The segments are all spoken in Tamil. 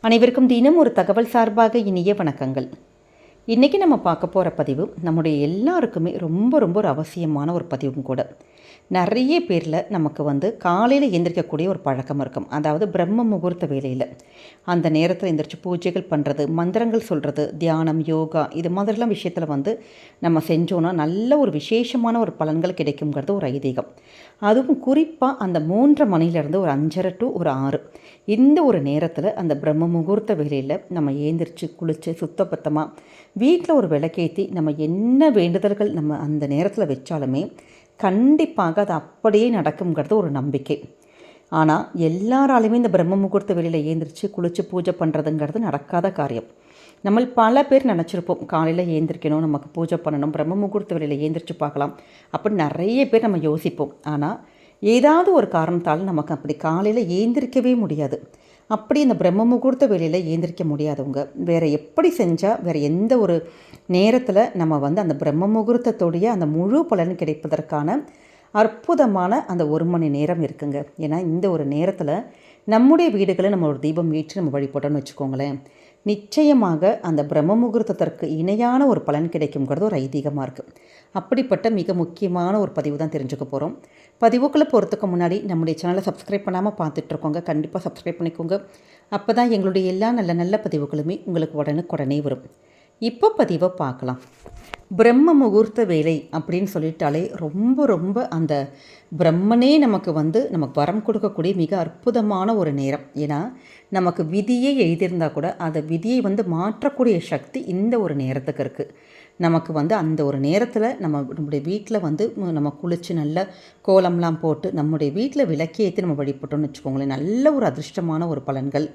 அனைவருக்கும் தினம் ஒரு தகவல் சார்பாக இனிய வணக்கங்கள். இன்றைக்கி நம்ம பார்க்க போகிற பதிவு நம்முடைய எல்லாருக்குமே ரொம்ப ரொம்ப ஒரு அவசியமான ஒரு பதிவும் கூட. நிறைய பேரில் நமக்கு வந்து காலையில் எந்திரிக்கக்கூடிய ஒரு பழக்கம் இருக்கும். அதாவது பிரம்ம முகூர்த்த வேலையில் அந்த நேரத்தில் எந்திரிச்சு பூஜைகள் பண்ணுறது மந்திரங்கள் சொல்கிறது தியானம் யோகா இது மாதிரிலாம் விஷயத்தில் வந்து நம்ம செஞ்சோன்னா நல்ல ஒரு விசேஷமான ஒரு பலன்கள் கிடைக்குங்கிறது ஒரு ஐதீகம். அதுவும் குறிப்பாக அந்த மூன்றரை மணிலேருந்து ஒரு அஞ்சரை டு ஒரு ஆறு இந்த ஒரு நேரத்தில் அந்த பிரம்ம முகூர்த்த வேலையில் நம்ம ஏந்திரிச்சு குளித்து சுத்தபத்தமாக வீட்டில் ஒரு விளக்கேற்றி நம்ம என்ன வேண்டுதல்கள் நம்ம அந்த நேரத்தில் வச்சாலுமே கண்டிப்பாக அது அப்படியே நடக்குங்கிறது ஒரு நம்பிக்கை. ஆனால் எல்லாராலையுமே இந்த பிரம்ம முகூர்த்த வெளியில் ஏந்திரிச்சு குளித்து பூஜை பண்ணுறதுங்கிறது நடக்காத காரியம். நம்ம பல பேர் நினச்சிருப்போம் காலையில் ஏந்திரிக்கணும் நமக்கு பூஜை பண்ணணும் பிரம்ம முகூர்த்த வெளியில் ஏந்திரிச்சு பார்க்கலாம் அப்படின்னு நிறைய பேர் நம்ம யோசிப்போம். ஆனால் ஏதாவது ஒரு காரணத்தால் நமக்கு அப்படி காலையில் ஏந்திரிக்கவே முடியாது. அப்படி இந்த பிரம்ம முகூர்த்த வேலையில் ஏந்திரிக்க முடியாதவங்க. வேறு எப்படி செஞ்சால் வேறு எந்த ஒரு நேரத்தில் நம்ம வந்து அந்த பிரம்ம முகூர்த்தத்துடைய அந்த முழு பலன் கிடைப்பதற்கான அற்புதமான அந்த ஒரு மணி நேரம் இருக்குங்க. ஏன்னா இந்த ஒரு நேரத்தில் நம்முடைய வீடுகளை நம்ம ஒரு தீபம் ஏற்றி நம்ம வழிபட்டோன்னு வச்சுக்கோங்களேன். நிச்சயமாக அந்த பிரம்ம முகூர்த்தத்திற்கு இணையான ஒரு பலன் கிடைக்குங்கிறது ஒரு ஐதீகமாக இருக்குது அப்படிப்பட்ட மிக முக்கியமான ஒரு பதிவு தான் தெரிஞ்சுக்க போகிறோம் பதிவுக்குள்ளே போகிறதுக்கு முன்னாடி நம்முடைய சேனலை சப்ஸ்கிரைப் பண்ணாமல் பார்த்துட்ருக்கோங்க. கண்டிப்பாக சப்ஸ்கிரைப் பண்ணிக்கோங்க. அப்போ தான் எங்களுடைய எல்லா நல்ல நல்ல பதிவுகளுமே உங்களுக்கு உடனுக்குடனே வரும். இப்போ பதிவை பார்க்கலாம். பிரம்ம முகூர்த்த வேலை அப்படின்னு சொல்லிட்டாலே ரொம்ப ரொம்ப அந்த பிரம்மனே நமக்கு வந்து நமக்கு வரம் கொடுக்கக்கூடிய மிக அற்புதமான ஒரு நேரம். ஏன்னா நமக்கு விதியை எழுதியிருந்தால் கூட அந்த விதியை வந்து மாற்றக்கூடிய சக்தி இந்த ஒரு நேரத்துக்கு இருக்குது நமக்கு வந்து அந்த ஒரு நேரத்தில் நம்ம நம்முடைய வீட்டில் வந்து நம்ம குளித்து நல்ல கோலம்லாம் போட்டு நம்முடைய வீட்டில் விளக்கேற்றி நம்ம வழிபட்டோம்னு வச்சுக்கோங்களேன். நல்ல ஒரு அதிர்ஷ்டமான ஒரு பலன்கள்.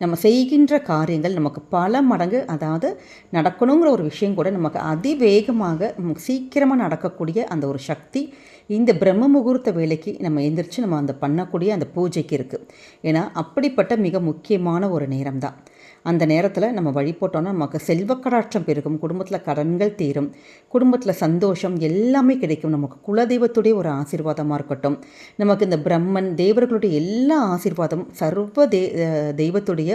நம்ம செய்கின்ற காரியங்கள் நமக்கு பல மடங்கு அதாவது நடக்கணுங்கிற ஒரு விஷயம் கூட நமக்கு அதிவேகமாக சீக்கிரமாக நடக்கக்கூடிய அந்த ஒரு சக்தி இந்த பிரம்ம முகூர்த்த வேலைக்கு நம்ம எந்திரிச்சு நம்ம அந்த பண்ணக்கூடிய அந்த பூஜைக்கு இருக்குது ஏன்னா அப்படிப்பட்ட மிக முக்கியமான ஒரு நேரம் தான் அந்த நேரத்தில் நம்ம வழி போட்டோன்னா நமக்கு செல்வக்கடாட்சம் பெருகும். குடும்பத்தில் கடன்கள் தீரும். குடும்பத்தில் சந்தோஷம் எல்லாமே கிடைக்கும். நமக்கு குலதெய்வத்துடைய ஒரு ஆசீர்வாதமாக இருக்கட்டும். நமக்கு இந்த பிரம்மன் தேவர்களுடைய எல்லா ஆசீர்வாதம் சர்வ தே தெய்வத்துடைய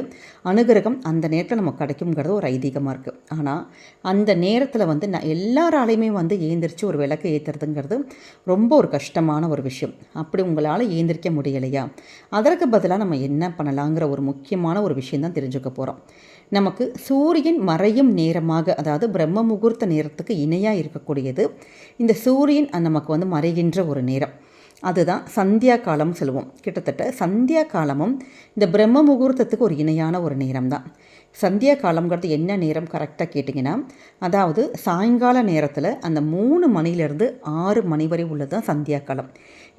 அனுகிரகம் அந்த நேரத்தில் நமக்கு கிடைக்குங்கிறது ஒரு ஐதீகமாக இருக்குது ஆனால் அந்த நேரத்தில் வந்து நான் எல்லாராலையுமே வந்து ஏந்திரிச்சு ஒரு விளக்கு ஏற்றுறதுங்கிறது ரொம்ப ஒரு கஷ்டமான ஒரு விஷயம். அப்படி உங்களால் ஏந்திரிக்க முடியலையா? அதற்கு பதிலாக நம்ம என்ன பண்ணலாங்கிற ஒரு முக்கியமான ஒரு விஷயம் தான் தெரிஞ்சுக்க போகிறோம் நமக்கு சூரியன் மறையும் நேரமாக அதாவது பிரம்ம முகூர்த்த நேரத்துக்கு இணையாக இருக்கக்கூடியது இந்த சூரியன் நமக்கு வந்து மறைகின்ற ஒரு நேரம். அதுதான் சந்தியா காலம் சொல்லுவோம். கிட்டத்தட்ட சந்தியா காலமும் இந்த பிரம்ம முகூர்த்தத்துக்கு ஒரு இணையான ஒரு நேரம் தான் சந்தியா காலம்ங்கிறது என்ன நேரம் கரெக்டாக கேட்டிங்கன்னா அதாவது சாயங்கால நேரத்தில் அந்த மூணு மணிலேருந்து ஆறு மணி வரை உள்ளது தான் சந்தியா காலம்.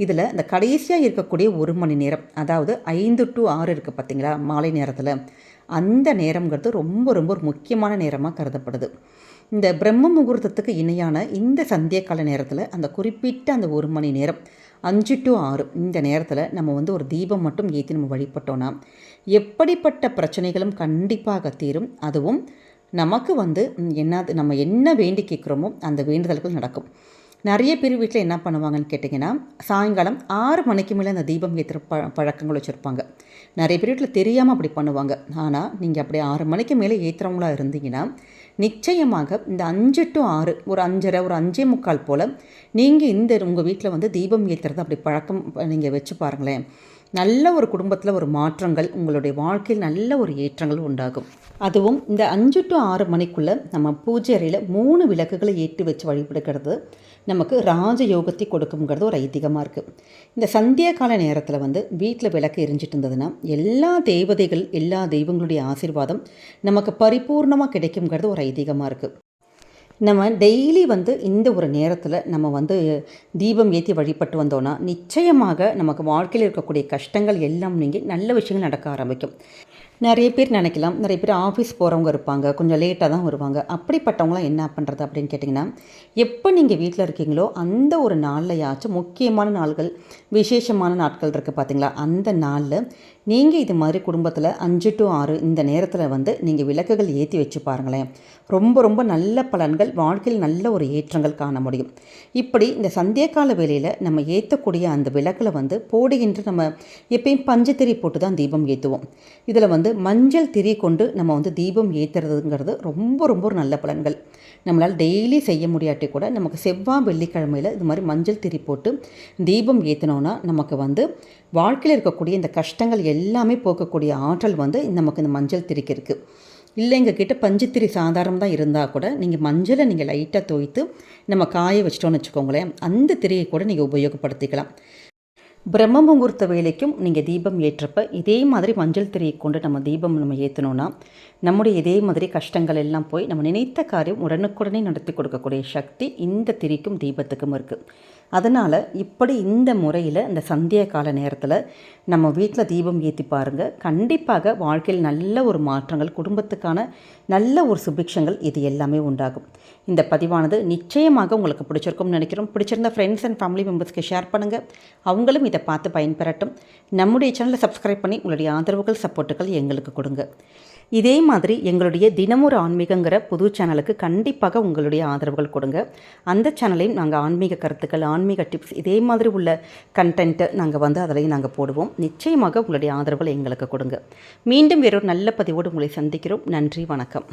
இதில் இந்த கடைசியாக இருக்கக்கூடிய ஒரு மணி நேரம் அதாவது ஐந்து டு ஆறு இருக்குது பார்த்தீங்களா மாலை நேரத்தில். அந்த நேரங்கிறது ரொம்ப ரொம்ப ஒரு முக்கியமான நேரமாக கருதப்படுது. இந்த பிரம்ம முகூர்த்தத்துக்கு இணையான இந்த சந்திய கால நேரத்தில் அந்த குறிப்பிட்ட அந்த ஒரு மணி நேரம் அஞ்சு டு ஆறு இந்த நேரத்தில் நம்ம வந்து ஒரு தீபம் மட்டும் ஏற்றி நம்ம வழிபட்டோன்னா எப்படிப்பட்ட பிரச்சனைகளும் கண்டிப்பாக தீரும். அதுவும் நமக்கு வந்து என்னது நம்ம என்ன வேண்டி கேட்குறோமோ அந்த வேண்டுதல்கள் நடக்கும். நிறைய பேர் வீட்டில் என்ன பண்ணுவாங்கன்னு கேட்டிங்கன்னா சாயங்காலம் ஆறு மணிக்கு மேலே அந்த தீபம் ஏற்றுற ப பழக்கங்கள் வச்சுருப்பாங்க. நிறைய பேர் வீட்டில் தெரியாமல் அப்படி பண்ணுவாங்க. ஆனால் நீங்கள் அப்படி ஆறு மணிக்கு மேலே ஏற்றுறவங்களா இருந்தீங்கன்னா நிச்சயமாக இந்த அஞ்சு டு ஆறு ஒரு அஞ்சரை ஒரு அஞ்சே முக்கால் போல் நீங்கள் இந்த உங்கள் வீட்டில் வந்து தீபம் ஏற்றுறது அப்படி பழக்கம் நீங்கள் வச்சு பாருங்களேன். நல்ல ஒரு குடும்பத்தில் ஒரு மாற்றங்கள் உங்களுடைய வாழ்க்கையில் நல்ல ஒரு ஏற்றங்கள் உண்டாகும். அதுவும் இந்த அஞ்சு டு ஆறு மணிக்குள்ளே நம்ம பூஜை அறையில் மூணு விளக்குகளை ஏற்றி வச்சு வழிபடுகிறது நமக்கு ராஜயோகத்தை கொடுக்குங்கிறது ஒரு ஐதீகமாக இருக்குது இந்த சந்தியா கால நேரத்தில் வந்து வீட்டில் விளக்கு எரிஞ்சிட்டு இருந்ததுன்னா எல்லா தேவதைகள் எல்லா தெய்வங்களுடைய ஆசீர்வாதம் நமக்கு பரிபூர்ணமாக கிடைக்குங்கிறது ஒரு ஐதீகமாக இருக்குது நம்ம டெய்லி வந்து இந்த ஒரு நேரத்தில் நம்ம வந்து தீபம் ஏற்றி வழிபட்டு வந்தோன்னா நிச்சயமாக நமக்கு வாழ்க்கையில் இருக்கக்கூடிய கஷ்டங்கள் எல்லாம் நீங்கி நல்ல விஷயங்கள் நடக்க ஆரம்பிக்கும். நிறைய பேர் நினைக்கலாம் நிறைய பேர் ஆஃபீஸ் போகிறவங்க இருப்பாங்க கொஞ்சம் லேட்டாக தான் வருவாங்க. அப்படிப்பட்டவங்களாம் என்ன பண்ணுறது அப்படின்னு கேட்டிங்கன்னா எப்போ நீங்கள் வீட்டில் இருக்கீங்களோ அந்த ஒரு நாள்லையாச்சும் முக்கியமான நாள்கள் விசேஷமான நாட்கள் இருக்குது பார்த்தீங்களா அந்த நாளில் நீங்கள் இது மாதிரி குடும்பத்தில் அஞ்சு டு ஆறு இந்த நேரத்தில் வந்து நீங்கள் விளக்குகள் ஏற்றி வச்சு பாருங்களேன். ரொம்ப ரொம்ப நல்ல பலன்கள் வாழ்க்கையில் நல்ல ஒரு ஏற்றங்கள் காண முடியும். இப்படி இந்த சந்தியக்கால வேலையில் நம்ம ஏற்றக்கூடிய அந்த விளக்கில் வந்து போடுகின்ற நம்ம எப்பயும் பஞ்சு திரி போட்டு தான் தீபம் ஏற்றுவோம் இதில் வந்து மஞ்சள் திரி கொண்டு நம்ம வந்து தீபம் ஏற்றுறதுங்கிறது ரொம்ப ரொம்ப ஒரு நல்ல பலன்கள். நம்மளால் டெய்லி செய்ய முடியாட்டி கூட நமக்கு செவ்வாய் வெள்ளிக்கிழமையில் இது மாதிரி மஞ்சள் திரி போட்டு தீபம் ஏற்றினோன்னா நமக்கு வந்து வாழ்க்கையில் இருக்கக்கூடிய இந்த கஷ்டங்கள் எல்லாமே போக்கக்கூடிய ஆற்றல் வந்து நமக்கு இந்த மஞ்சள் திரிக்கு இருக்குது இல்லை எங்கள் கிட்ட பஞ்சுத்திரி சாதாரணம் தான் இருந்தால் கூட நீங்கள் மஞ்சளை நீங்கள் லைட்டாக தோய்த்து நம்ம காய வச்சிட்டோன்னு வச்சுக்கோங்களேன் அந்த திரியை கூட நீங்கள் உபயோகப்படுத்திக்கலாம். பிரம்ம முகூர்த்த வேலைக்கும் நீங்கள் தீபம் ஏற்றப்ப இதே மாதிரி மஞ்சள் திரியை கொண்டு நம்ம தீபம் நம்ம ஏற்றணும்னா நம்முடைய இதே மாதிரி கஷ்டங்கள் எல்லாம் போய் நம்ம நினைத்த காரியம் உடனுக்குடனே நடத்தி கொடுக்கக்கூடிய சக்தி இந்த திரிக்கும் தீபத்துக்கும் இருக்குது அதனால் இப்படி இந்த முறையில் இந்த சந்திய கால நேரத்தில் நம்ம வீட்டில் தீபம் ஏற்றி பாருங்கள் கண்டிப்பாக வாழ்க்கையில் நல்ல ஒரு மாற்றங்கள் குடும்பத்துக்கான நல்ல ஒரு சுபிக்ஷங்கள் இது எல்லாமே உண்டாகும். இந்த பதிவானது நிச்சயமாக உங்களுக்கு பிடிச்சிருக்கும்னு நினைக்கிறோம். பிடிச்சிருந்த ஃப்ரெண்ட்ஸ் அண்ட் ஃபேமிலி மெம்பர்ஸ்க்கு ஷேர் பண்ணுங்கள் அவங்களும் இதை பார்த்து பயன்பெறட்டும். நம்முடைய சேனலை சப்ஸ்கிரைப் பண்ணி உங்களுடைய ஆதரவுகள் சப்போர்ட்டுகள் எங்களுக்கு கொடுங்க. இதே மாதிரி எங்களுடைய தினமொரு ஆன்மீகங்கிற புது சேனலுக்கு கண்டிப்பாக உங்களுடைய ஆதரவுகள் கொடுங்க. அந்த சேனலையும் நாங்கள் ஆன்மீக கருத்துக்கள் ஆன்மீக டிப்ஸ் இதே மாதிரி உள்ள கண்டென்ட்டு நாங்கள் வந்து அதிலையும் நாங்கள் போடுவோம். நிச்சயமாக உங்களுடைய ஆதரவுகள் எங்களுக்கு கொடுங்க. மீண்டும் வேறொரு நல்ல பதிவோடு உங்களை சந்திக்கிறோம். நன்றி வணக்கம்.